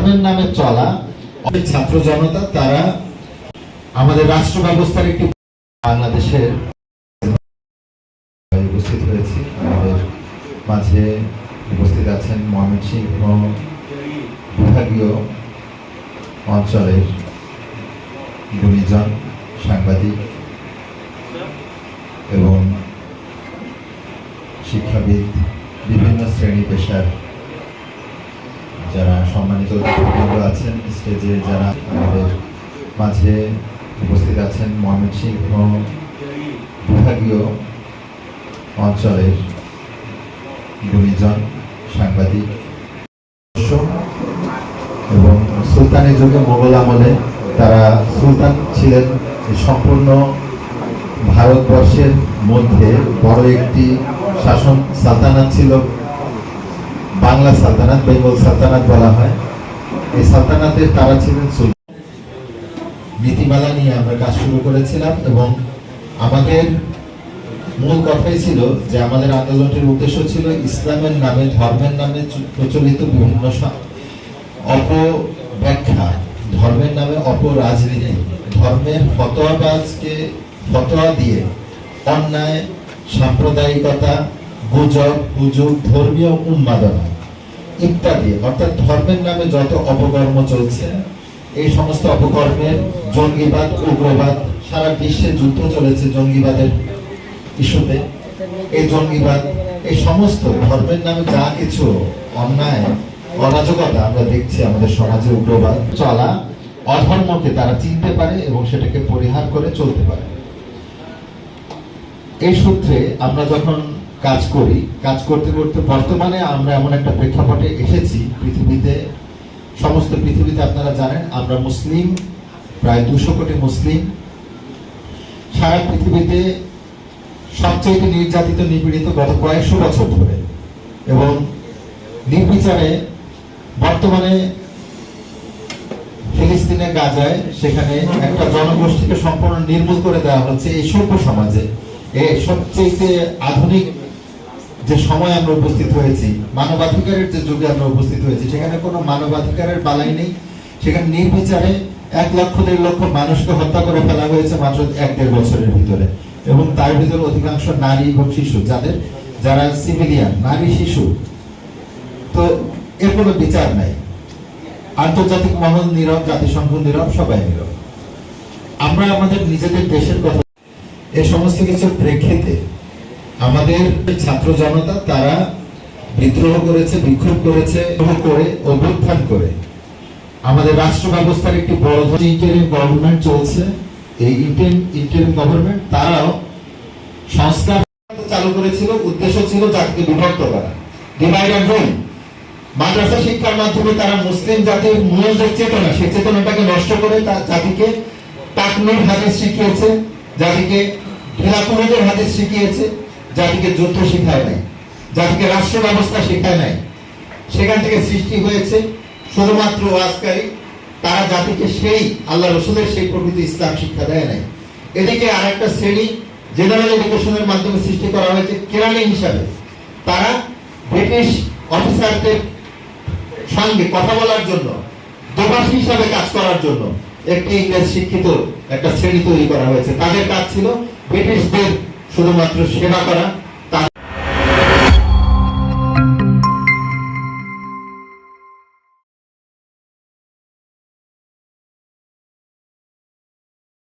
ধর্মের নামে চলা ছাত্র জনতা, তারা আমাদের রাষ্ট্র ব্যবস্থার একটি বাংলাদেশের উপস্থিত হয়েছি। আমাদের মাঝে উপস্থিত আছেন ময়মনসিংহ বিভাগীয় অঞ্চলের গুণীজন, সাংবাদিক এবং শিক্ষাবিদ, বিভিন্ন শ্রেণি পেশার যারা সম্মানিত আছেন স্টেজে, যারা আমাদের মাঝে উপস্থিত আছেন ময়মনসিংহ বিভাগীয় অঞ্চলের গুণীজন, সাংবাদিক এবং সুলতানের যুগে মোগল আমলে তারা সুলতান ছিলেন সম্পূর্ণ ভারতবর্ষের মধ্যে বড় একটি শাসন সালতানাত ছিল। বাংলা সালতানাত, বেঙ্গল সালতানাত বলা হয়। এই সালতানাতের তারা ছিলেন সুলতান। নীতিমালা নিয়ে আমরা কাজ শুরু করেছিলাম এবং আমাদের মূল কথাই ছিল যে আমাদের আন্দোলনটির উদ্দেশ্য ছিল ইসলামের নামে, ধর্মের নামে প্রচলিত বিভিন্ন অপব্যাখ্যা। ধর্মের নামে অপরাজনীতি। ধর্মের ফতোয়াবাজকে ফতোয়া দিয়ে অন্যায়, সাম্প্রদায়িকতা গুজব হুজুগ ধর্মীয় উন্মাদনা ইত্যাদি। অর্থাৎ ধর্মের নামে যত অপকর্ম চলছে, এই সমস্ত অপকর্মের জঙ্গিবাদ, উগ্রবাদ, সারা বিশ্বে যুদ্ধ চলেছে জঙ্গিবাদের ইস্যুতে। এই জঙ্গিবাদ, এই সমস্ত ধর্মের নামে যা কিছু অন্যায়, অরাজকতা আমরা দেখছি আমাদের সমাজে উগ্রবাদ চলা, অধর্মকে তারা চিনতে পারে এবং সেটাকে পরিহার করে চলতে পারে। এই সূত্রে আমরা যখন কাজ করি। কাজ করতে করতে বর্তমানে আমরা এমন একটা প্রেক্ষাপটে এসেছি, পৃথিবীতে, সমস্ত পৃথিবীতে আপনারা জানেন, আমরা মুসলিম, প্রায় দুশো কোটি মুসলিম। সারা পৃথিবীতে সবচেয়ে নির্যাতিত, নিপীড়িত গত কয়েকশো বছর ধরে এবং নির্বিচারে বর্তমানে ফিলিস্তিনে, গাজায় সেখানে একটা জনগোষ্ঠীকে সম্পূর্ণ নির্মূল করে দেওয়া হচ্ছে এই সভ্য সমাজে। এ সবচেয়ে আধুনিক যে সময় আমরা উপস্থিত হয়েছি, মানবাধিকারের যে যুগে আমরা উপস্থিত হয়েছি, সেখানে কোনো মানবাধিকারের বালাই নেই। সেখানে নির্বিচারে এক লক্ষ, দেড় লক্ষ মানুষকে হত্যা করে ফেলা হয়েছে মাত্র এক দেড় বছরের ভিতরে। এবং তার ভিতরে অধিকাংশ নারী এবং শিশু, যাদের যারা সিভিলিয়ান নারী, শিশু। তো এর কোনো বিচার নাই। আন্তর্জাতিক মহল নীরব, জাতিসংঘ নীরব, সবাই নীরব। আমরা আমাদের নিজেদের দেশের কথা এ সমস্ত কিছুর প্রেক্ষিতে আমাদের ছাত্র জনতা তারা বিদ্রোহ করেছে, বিক্ষোভ করেছে করে, অভ্যুত্থান করে। আমাদের রাষ্ট্র ব্যবস্থার একটি বড় ইন্টারিম গভর্নমেন্ট চলছে। এই ইন্টারিম গভর্নমেন্ট তারাও সংস্কার চালু করেছিল, উদ্দেশ্য ছিল জাতিকে বিভক্ত করা। ডিভাইড অ্যান্ড রুল মাদ্রাসা শিক্ষার মাধ্যমে তারা মুসলিম জাতির মূল যে চেতনা, সেই চেতনাটাকে নষ্ট করে তার জাতিকে তাকনুর হাদিস শিখিয়েছে, জাতিকে ঢেলাকুনুদের হাদিস শিখিয়েছে। জাতিকে যুদ্ধ শিখায় নাই, জাতিকে রাষ্ট্র ব্যবস্থা শেখায় নাই। সেখান থেকে সৃষ্টি হয়েছে শুধুমাত্র ওয়াজকারী তারা জাতিকে সেই আল্লাহ রসুলের সেই প্রকৃত ইসলাম শিক্ষা দেয় নাই। এদিকে আরেকটা শ্রেণি জেনারেল এডুকেশনের মাধ্যমে সৃষ্টি করা হয়েছে কেরানি হিসাবে। তারা ব্রিটিশ অফিসারদের সঙ্গে কথা বলার জন্য দোভাষী হিসাবে কাজ করার জন্য একটি ইংরেজ শিক্ষিত একটা শ্রেণি তৈরি করা হয়েছে। তাদের কাজ ছিল ব্রিটিশদের শুধুমাত্র সেবা করা।